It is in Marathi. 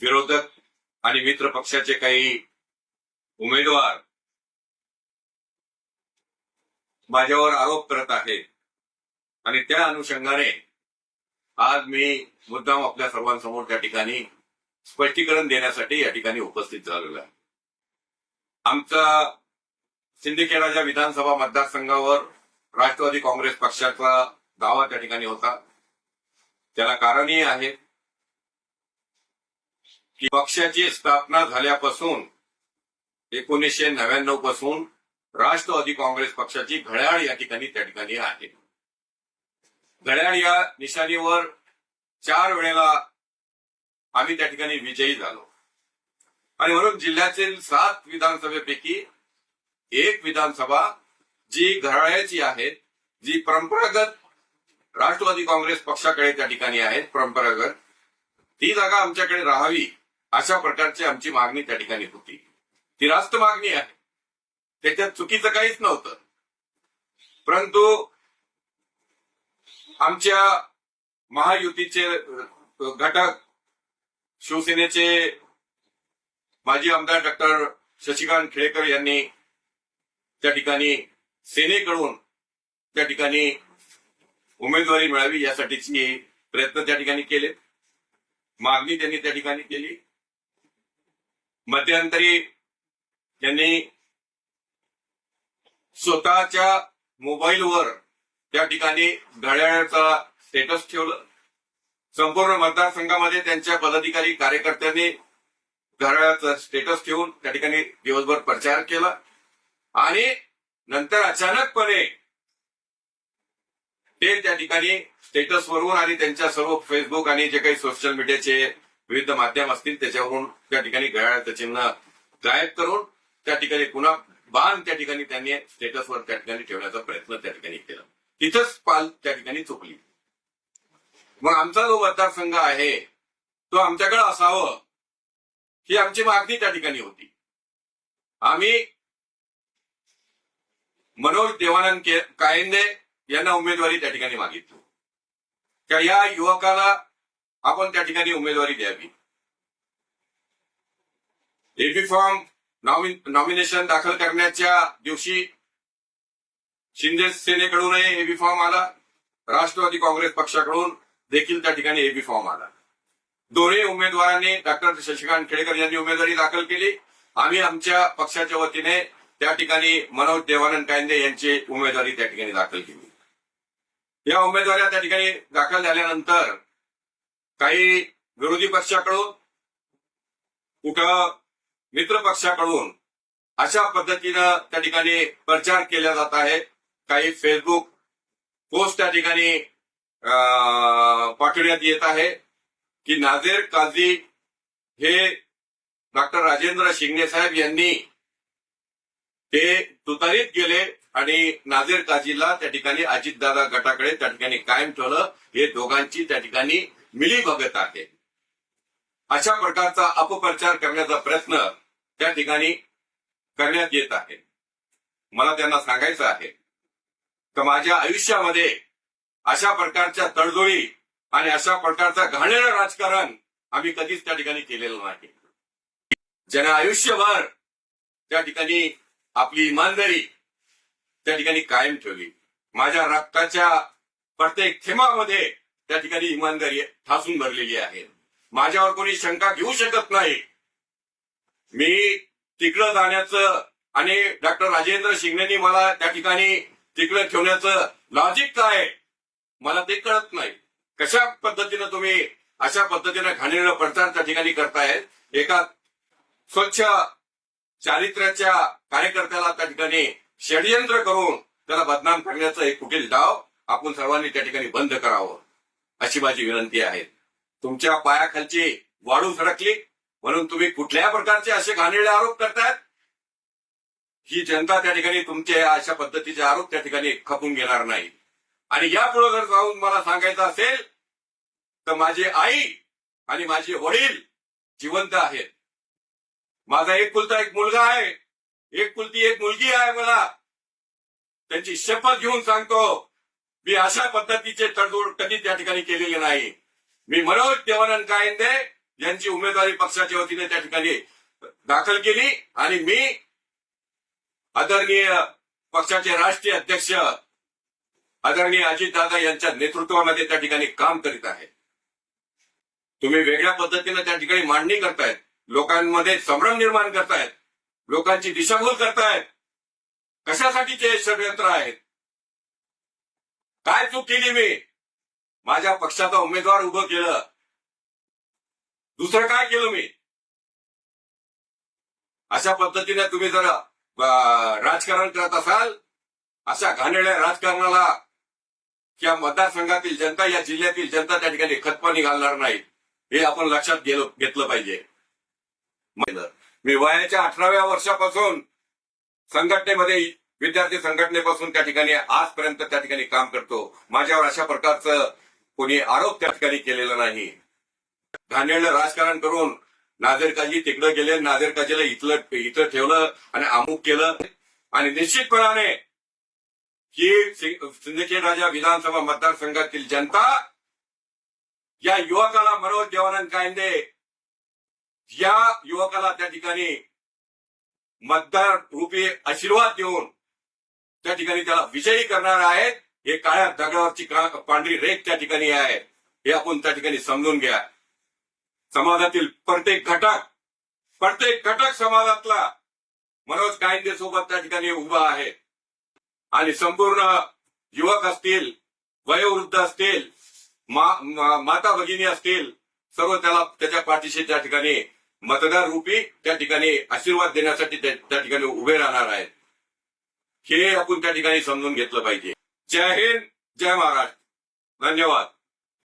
विरोधक आणि मित्र पक्षाचे काही उमेदवार माझ्यावर आरोप करत आहेत. आणि त्या अनुषंगाने आज मी मुद्दाम आपल्या सर्वांसमोर त्या ठिकाणी स्पष्टीकरण देण्यासाठी या ठिकाणी उपस्थित झालेलो आहे. आमचा सिंदखेडाच्या विधानसभा मतदारसंघावर राष्ट्रवादी काँग्रेस पक्षाचा दावा त्या ठिकाणी होता. त्याला कारणही आहे की पक्षाची स्थापना झाल्यापासून एकोणीसशे नव्याण्णवपासून राष्ट्रवादी काँग्रेस पक्षाची घड्याळ या ठिकाणी त्या ठिकाणी आहे. घड्याळ या निशाणीवर चार वेळेला आम्ही त्या ठिकाणी विजयी झालो. आणि म्हणून जिल्ह्यातील सात विधानसभेपैकी एक विधानसभा जी घराळ्याची आहे जी परंपरागत राष्ट्रवादी काँग्रेस पक्षाकडे त्या ठिकाणी आहेत परंपरागत ती जागा आमच्याकडे राहावी अशा प्रकारची आमची मागणी त्या ठिकाणी होती. ती रास्त मागणी आहे. त्याच्यात चुकीचं काहीच नव्हतं. परंतु आमच्या महायुतीचे घटक शिवसेनेचे माजी आमदार डॉक्टर शशिकांत खेळेकर यांनी त्या ठिकाणी सेनेकडून त्या ठिकाणी उमेदवारी मिळावी यासाठीची प्रयत्न त्या ठिकाणी केले. मागणी त्यांनी त्या ठिकाणी केली. मध्यंतरी त्यांनी स्वतःच्या मोबाईलवर त्या ठिकाणी घड्याळाचा स्टेटस ठेवलं. संपूर्ण मतदारसंघामध्ये त्यांच्या पदाधिकारी कार्यकर्त्यांनी घड्याळाचा स्टेटस ठेवून त्या ठिकाणी दिवसभर प्रचार केला. आणि नंतर अचानकपणे ते त्या ठिकाणी स्टेटसवरून आणि त्यांच्या सर्व फेसबुक आणि जे काही सोशल मीडियाचे विविध माध्यम असतील त्याच्यावरून त्या ठिकाणी घड्याळाचं चिन्ह गायब करून त्या ठिकाणी पुन्हा बाण त्या ठिकाणी त्यांनी स्टेटसवर त्या ठिकाणी ठेवण्याचा प्रयत्न त्या ठिकाणी केला. तिथंच पाल त्या ठिकाणी चुकली मग आमचा जो मतदारसंघ आहे तो आमच्याकडे असावं ही आमची मागणी त्या ठिकाणी होती. आम्ही मनोज देवानंद के- कायंदे यांना उमेदवारी त्या ठिकाणी मागितली. त्या या युवकाला आपण त्या ठिकाणी उमेदवारी द्यावी. एबी फॉर्म नॉमिनेशन दाखल करण्याच्या दिवशी शिंदे सेनेकडूनही एबी फॉर्म आला. राष्ट्रवादी काँग्रेस पक्षाकडून देखील त्या ठिकाणी एबी फॉर्म आला. दोन्ही उमेदवारांनी डॉक्टर शशिकांत खेडेकर यांनी उमेदवारी दाखल केली. आम्ही आमच्या पक्षाच्या वतीने त्या ठिकाणी मनोज देवानंद कायंदे यांची उमेदवारी त्या ठिकाणी दाखल केली. या उमेदवाऱ्या त्या ठिकाणी दाखल झाल्यानंतर काही विरोधी पक्षाकडून कुठं मित्र पक्षाकडून अशा पद्धतीनं त्या ठिकाणी प्रचार केला जात आहे. काही फेसबुक पोस्ट त्या ठिकाणी पाठवण्यात येत आहे की नाझेर काझी हे डॉक्टर राजेंद्र शिंगणे साहेब यांनी ते तुतारीत गेले आणि नाझेर काझीला त्या ठिकाणी अजितदादा गटाकडे त्या ठिकाणी कायम ठेवलं. हे दोघांची त्या ठिकाणी मिली बघत आहे. अशा प्रकारचा अपप्रचार करण्याचा प्रयत्न त्या ठिकाणी करण्यात येत आहे. मला त्यांना सांगायचं आहे तर माझ्या आयुष्यामध्ये अशा प्रकारच्या तडजोडी आणि अशा प्रकारचा घाणेरं राजकारण आम्ही कधीच त्या ठिकाणी केलेलं नाही. ज्याने आयुष्यभर त्या ठिकाणी आपली इमानदारी त्या ठिकाणी कायम ठेवली. माझ्या रक्ताच्या प्रत्येक थेंबामध्ये त्या ठिकाणी इमानदारी ठासून भरलेली आहे. माझ्यावर कोणी शंका घेऊ शकत नाही. मी तिकडं जाण्याचं आणि डॉक्टर राजेंद्र शिंगणेनी मला त्या ठिकाणी तिकडं ठेवण्याचं लॉजिक काय? मला ते कळत नाही. कशा पद्धतीनं तुम्ही अशा पद्धतीनं घाणेरडं प्रचार त्या ठिकाणी करतायत एका स्वच्छ चारित्र्याच्या कार्यकर्त्याला त्या ठिकाणी षडयंत्र करून त्याला बदनाम करण्याचं एक कुठील डाव आपण सर्वांनी त्या ठिकाणी बंद करावं. अशी माझी विनंती आहे. तुमच्या पायाखालची वाळू सरकली म्हणून तुम्ही कुठल्या प्रकारचे असे घाणेरडे आरोप करतायत? ही जनता त्या ठिकाणी तुमचे अशा पद्धतीचे आरोप त्या ठिकाणी खपून घेणार नाही. आणि यापुढे जर जाऊन मला सांगायचं असेल तर माझी आई आणि माझे वडील जिवंत आहेत. माझा एक कुलता एक मुलगा आहे. एक कुलती एक मुलगी आहे मला. त्यांची शपथ घेऊन सांगतो मी अशा पद्धतीचे तडजोड कधी त्या ठिकाणी केलेली नाही. मी मनोज देवानंद कायंदे यांची उमेदवारी पक्षाच्या वतीने त्या ठिकाणी दाखल केली आणि मी आदरणीय पक्षाचे राष्ट्रीय अध्यक्ष आदरणीय अजितदादा यांच्या नेतृत्वामध्ये त्या ठिकाणी काम करीत आहे. तुम्ही वेगळ्या पद्धतीने त्या ठिकाणी मांडणी करतायत लोकांमध्ये संभ्रम निर्माण करतायत लोकांची दिशाभूल करतायत. कशासाठीचे षडयंत्र आहेत? काय चूक केली मी? माझ्या पक्षाचा उमेदवार उभं केलं. दुसरं काय केलं मी? अशा पद्धतीने तुम्ही जर राजकारण करत असाल अशा घाणेड्या राजकारणाला या मतदारसंघातील जनता या जिल्ह्यातील जनता त्या ठिकाणी खतपाणी घालणार नाही. हे आपण लक्षात गेलं घेतलं पाहिजे. मी वयाच्या अठराव्या वर्षापासून संघटनेमध्ये विद्यार्थी संघटनेपासून त्या ठिकाणी आजपर्यंत त्या ठिकाणी काम करतो. माझ्यावर अशा प्रकारचं कोणी आरोप त्या ठिकाणी केलेला नाही. घाणेरडं राजकारण करून नाझर तिकडं गेले नाझरकाजीला इथलं इथं ठेवलं आणि अमुक केलं. आणि निश्चितपणाने ही सिंदखेड राजा विधानसभा मतदारसंघातील जनता या युवकाला मनोज देवानंद कायंदे या युवकाला त्या ठिकाणी मतदार रूपी आशीर्वाद देऊन त्या ठिकाणी त्याला विजयी करणार आहेत. हे काळ्या दगडावरची का- पांढरी रेख त्या ठिकाणी आहे. हे आपण त्या ठिकाणी समजून घ्या. समाजातील प्रत्येक घटक प्रत्येक घटक समाजातला मनोज कायंदे सोबत त्या ठिकाणी उभा आहे. आणि संपूर्ण युवक असतील वयोवृद्ध असतील मा- मा- माता भगिनी असतील सर्व त्याला त्याच्या पाठीशी त्या ठिकाणी मतदार रूपी त्या ठिकाणी आशीर्वाद देण्यासाठी त्या ठिकाणी उभे राहणार आहेत. हे आपण त्या ठिकाणी समजून घेतलं पाहिजे. जय हिंद जय महाराष्ट्र. धन्यवाद.